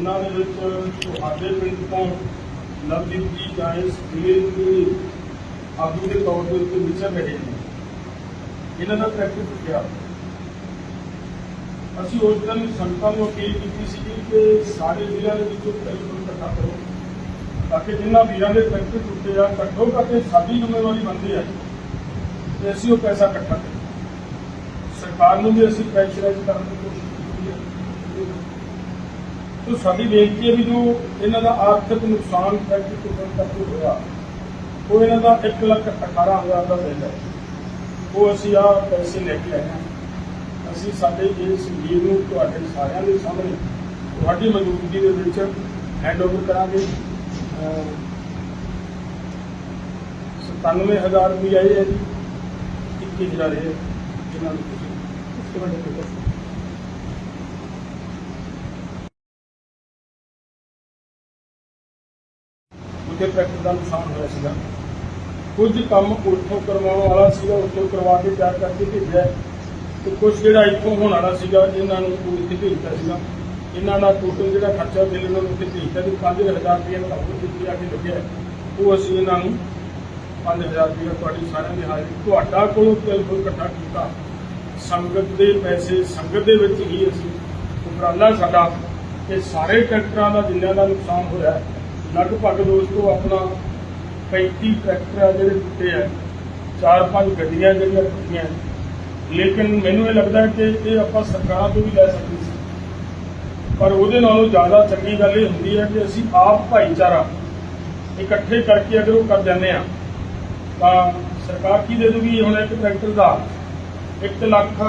ਜਿਨ੍ਹਾਂ ਦੇ ਵਿੱਚ ਤੁਹਾਡੇ ਪਿੰਡ ਤੋਂ ਲਵਜੀਤ ਜੀ ਜਾਏ ਸਟੇਜ ਦੇ ਆਗੂ ਦੇ ਤੌਰ ਦੇ ਉੱਤੇ ਵਿਚਰ ਰਹੇ ਨੇ। ਇਹਨਾਂ ਦਾ ਟਰੈਕਟਰ ਟੁੱਟਿਆ ਅਸੀਂ ਉਸ ਦਿਨ ਸੰਗਤਾਂ ਨੂੰ ਅਪੀਲ ਕੀਤੀ ਸੀ ਕਿ ਸਾਰੇ ਜ਼ਿਲ੍ਹਿਆਂ ਦੇ ਵਿੱਚੋਂ ਟੈਲੀਫੋਨ ਇਕੱਠਾ ਕਰੋ, ਤਾਂ ਕਿ ਜਿਨ੍ਹਾਂ ਵੀਰਾਂ ਦੇ ਟਰੈਕਟਰ ਟੁੱਟੇ ਆ ਘੱਟੋ ਘੱਟ ਸਾਡੀ ਜ਼ਿੰਮੇਵਾਰੀ ਬਣਦੀ ਹੈ ਤੇ ਅਸੀਂ ਉਹ ਪੈਸਾ ਇਕੱਠਾ ਕਰੀਏ। ਸਰਕਾਰ ਨੂੰ ਵੀ ਅਸੀਂ ਪ੍ਰੈਸ਼ਰਾਈਜ਼ ਕਰਨ ਦੀ ਕੋਸ਼ਿਸ਼ ਸੋ ਸਾਡੀ ਬੇਨਤੀ ਹੈ ਵੀ ਜੋ ਇਹਨਾਂ ਦਾ ਆਰਥਿਕ ਨੁਕਸਾਨ ਫੈਕਟਰੀ ਟੁੱਟਣ ਕਰਕੇ ਹੋਇਆ, ਉਹ ਇਹਨਾਂ ਦਾ 1 ਲੱਖ 18000 ਦਾ ਬਿੱਲ ਹੈ। ਉਹ ਅਸੀਂ ਆ ਪੈਸੇ ਲੈ ਕੇ ਆਏ ਹਾਂ। ਅਸੀਂ ਸਾਡੇ ਇਸ ਵੀਰ ਨੂੰ ਤੁਹਾਡੇ ਸਾਰਿਆਂ ਦੇ ਸਾਹਮਣੇ ਤੁਹਾਡੀ ਮੌਜੂਦਗੀ ਦੇ ਵਿੱਚ ਹੈਂਡਓਵਰ ਕਰਾਂਗੇ। ਅਹ 97000 ਰੁਪਏ ਆਏ ਹੈ ਜੀ 21000 ਹੈ, ਜਿਨ੍ਹਾਂ ਨੂੰ ਤੁਸੀਂ ਇਸ ਟਰੈਕਟਰ ਦਾ ਨੁਕਸਾਨ ਹੋਇਆ ਸੀਗਾ। ਕੁਝ ਕੰਮ ਉੱਥੋਂ ਕਰਵਾਉਣ ਵਾਲਾ ਸੀਗਾ, ਉੱਥੋਂ ਕਰਵਾ ਕੇ ਤਿਆਰ ਕਰਕੇ ਭੇਜਿਆ। ਤੇ ਕੁਝ ਜਿਹੜਾ ਇੱਥੋਂ ਹੋਣ ਵਾਲਾ ਸੀਗਾ, ਇਹਨਾਂ ਨੂੰ ਉਹ ਇੱਥੇ ਭੇਜਤਾ ਸੀਗਾ। ਇਹਨਾਂ ਦਾ ਟੋਟਲ ਜਿਹੜਾ ਖਰਚਾ ਬਿੱਲ ਇਹਨਾਂ ਨੂੰ ਇੱਥੇ ਭੇਜਤਾ ਤੇ 5000 ਰੁਪਏ ਦਾ ਹੋਰ ਦਿੱਤੀ ਆ ਕੇ ਲੱਗਿਆ ਉਹ ਅਸੀਂ ਇਹਨਾਂ ਨੂੰ 5000 ਰੁਪਏ ਤੁਹਾਡੀ ਸਾਰਿਆਂ ਦੀ ਹਾਜ਼ਰੀ, ਤੁਹਾਡਾ ਕੋਲੋਂ ਬਿਲਕੁਲ ਇਕੱਠਾ ਕੀਤਾ। ਸੰਗਤ ਦੇ ਪੈਸੇ ਸੰਗਤ ਦੇ ਵਿੱਚ ਹੀ ਅਸੀਂ ਉਪਰਾਲਾ ਸਾਡਾ ਕਿ ਸਾਰੇ ਟਰੈਕਟਰਾਂ ਦਾ ਜਿੰਨਿਆਂ ਦਾ ਨੁਕਸਾਨ ਹੋਇਆ ਲਗਭਗ ਦੋਸਤੋ ਆਪਣਾ 35 ਟਰੈਕਟਰ ਆ ਜਿਹੜੇ ਟੁੱਟੇ ਆ, ਚਾਰ ਪੰਜ ਗੱਡੀਆਂ ਜਿਹੜੀਆਂ ਟੁੱਟੀਆਂ। ਲੇਕਿਨ ਮੈਨੂੰ ਇਹ ਲੱਗਦਾ ਕਿ ਇਹ ਆਪਾਂ ਸਰਕਾਰਾਂ ਤੋਂ ਵੀ ਲੈ ਸਕਦੇ ਸੀ। ਪਰ ਉਹਦੇ ਨਾਲੋਂ ਜ਼ਿਆਦਾ ਚੰਗੀ ਗੱਲ ਇਹ ਹੁੰਦੀ ਹੈ ਕਿ ਅਸੀਂ ਆਪ ਭਾਈਚਾਰਾ ਇਕੱਠੇ ਕਰਕੇ ਅਗਰ ਉਹ ਕਰ ਜਾਂਦੇ ਆ ਤਾਂ ਸਰਕਾਰ ਕੀ ਦੇ ਦੂਗੀ? ਹੁਣ ਇੱਕ ਟਰੈਕਟਰ ਦਾ 1 ਲੱਖ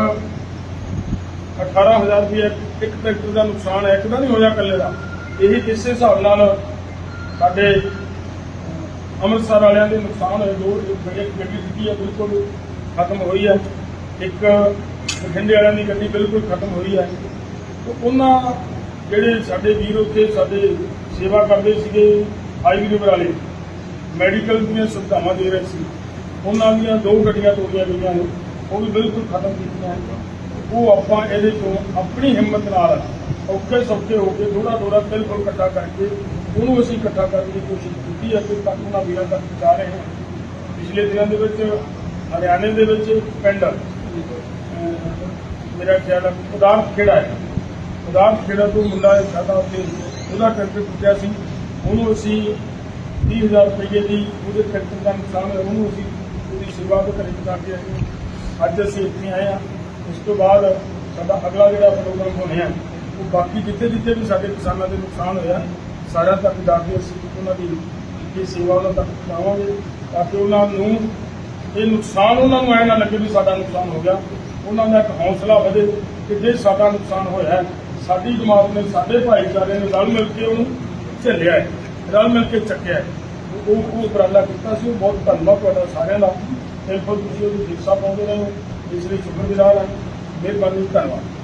18000 ਰੁਪਏ ਇੱਕ ਟਰੈਕਟਰ ਦਾ ਨੁਕਸਾਨ ਹੈ, ਇੱਕ ਦਾ ਨਹੀਂ ਹੋਇਆ ਇਕੱਲੇ ਦਾ। ਇਹ ਕਿਸੇ ਹਿਸਾਬ ਨਾਲ ਸਾਡੇ ਅੰਮ੍ਰਿਤਸਰ ਵਾਲਿਆਂ ਦੇ ਨੁਕਸਾਨ ਹੋਏ ਦੋ ਇੱਕ ਗੱਡੀ ਇੱਕ ਜਿਹੜੀ ਹੈ ਬਿਲਕੁਲ ਖਤਮ ਹੋਈ ਹੈ ਇੱਕ ਬਠਿੰਡੇ ਵਾਲਿਆਂ ਦੀ ਗੱਡੀ ਬਿਲਕੁਲ ਖਤਮ ਹੋਈ ਹੈ ਉਹਨਾਂ ਜਿਹੜੇ ਸਾਡੇ ਵੀਰ ਉੱਥੇ ਸਾਡੇ ਸੇਵਾ ਕਰਦੇ ਸੀਗੇ ਹਾਈਵੇ ਰਿਵਰ ਵਾਲੇ, ਮੈਡੀਕਲ ਦੀਆਂ ਸੁਵਿਧਾਵਾਂ ਦੇ ਰਹੇ ਸੀ। ਉਹਨਾਂ ਦੀਆਂ ਦੋ ਗੱਡੀਆਂ ਤੋੜੀਆਂ ਗਈਆਂ ਨੇ, ਉਹ ਵੀ ਬਿਲਕੁਲ ਖਤਮ ਕੀਤੀਆਂ ਉਹ ਆਪਾਂ ਇਹਦੇ ਤੋਂ ਆਪਣੀ ਹਿੰਮਤ ਨਾਲ ਔਖੇ ਸੌਖੇ ਹੋ ਕੇ ਥੋੜਾ ਥੋੜਾ ਬਿਲਕੁਲ ਇਕੱਠਾ ਕਰਕੇ ਉਹਨੂੰ ਅਸੀਂ ਇਕੱਠਾ ਕਰਨ ਦੀ ਕੋਸ਼ਿਸ਼ ਕੀਤੀ ਹੈ ਕਿ ਤੱਕ ਉਹਨਾਂ ਵੀਰਾਂ ਤੱਕ ਪਹੁੰਚਾ ਰਹੇ ਹਾਂ। ਪਿਛਲੇ ਦਿਨਾਂ ਦੇ ਵਿੱਚ ਹਰਿਆਣੇ ਦੇ ਵਿੱਚ ਇੱਕ ਪਿੰਡ ਮੇਰਾ ਖਿਆਲ ਹੈ ਉਦਾਰ ਖੇੜਾ ਹੈ। ਉਦਾਰ ਖੇੜਾ ਤੋਂ ਮੁੰਡਾ ਸਾਡਾ ਉੱਥੇ, ਉਹਦਾ ਟਰੈਕਟਰ ਟੁੱਟਿਆ ਸੀ। ਉਹਨੂੰ ਅਸੀਂ 30000 ਰੁਪਏ ਦੀ ਉਹਦੇ ਟਰੈਕਟਰ ਦਾ ਨੁਕਸਾਨ ਹੋਇਆ। ਉਹਨੂੰ ਅਸੀਂ ਉਹਦੀ ਸੇਵਾ ਦੇ ਘਰੇ ਪਹੁੰਚਾ ਕੇ ਆਏ ਅੱਜ ਅਸੀਂ ਇੱਥੇ ਆਏ ਹਾਂ। ਉਸ ਤੋਂ ਬਾਅਦ ਸਾਡਾ ਅਗਲਾ ਜਿਹੜਾ ਪ੍ਰੋਗਰਾਮ ਹੋਣਾ ਹੈ ਉਹ ਬਾਕੀ ਜਿੱਥੇ ਜਿੱਥੇ ਵੀ ਸਾਡੇ ਕਿਸਾਨਾਂ ਦੇ ਨੁਕਸਾਨ ਹੋਇਆ ਸਾਰਿਆਂ ਤੱਕ ਜਾ ਕੇ ਅਸੀਂ ਉਹਨਾਂ ਦੀ ਕੀ ਸੇਵਾ ਉਹਨਾਂ ਤੱਕ ਪਹੁੰਚਾਵਾਂਗੇ ਤਾਂ ਕਿ ਉਹਨਾਂ ਨੂੰ ਇਹ ਨੁਕਸਾਨ ਉਹਨਾਂ ਨੂੰ ਐ ਨਾ ਲੱਗੇ ਵੀ ਸਾਡਾ ਨੁਕਸਾਨ ਹੋ ਗਿਆ। ਉਹਨਾਂ ਦਾ ਇੱਕ ਹੌਸਲਾ ਵਧੇ ਕਿ ਜੇ ਸਾਡਾ ਨੁਕਸਾਨ ਹੋਇਆ, ਸਾਡੀ ਜਮਾਤ ਨੇ, ਸਾਡੇ ਭਾਈਚਾਰੇ ਨੇ ਰਲ ਮਿਲ ਕੇ ਉਹਨੂੰ ਝੱਲਿਆ ਹੈ, ਰਲ ਮਿਲ ਕੇ ਚੱਕਿਆ ਹੈ। ਉਹ ਉਹ ਉਪਰਾਲਾ ਕੀਤਾ ਸੀ, ਉਹ ਬਹੁਤ ਧੰਨਵਾਦ ਤੁਹਾਡਾ ਸਾਰਿਆਂ ਦਾ। ਤੇ ਫਿਰ ਤੁਸੀਂ ਉਹਦੀ ਸਿੱਖਿਆ ਪਾਉਂਦੇ ਰਹੇ ਹੋ ਇਸ ਲਈ ਸ਼ੁਕਰਗੁਜ਼ਾਰ ਹਾਂ। ਮਿਹਰਬਾਨੀ, ਧੰਨਵਾਦ।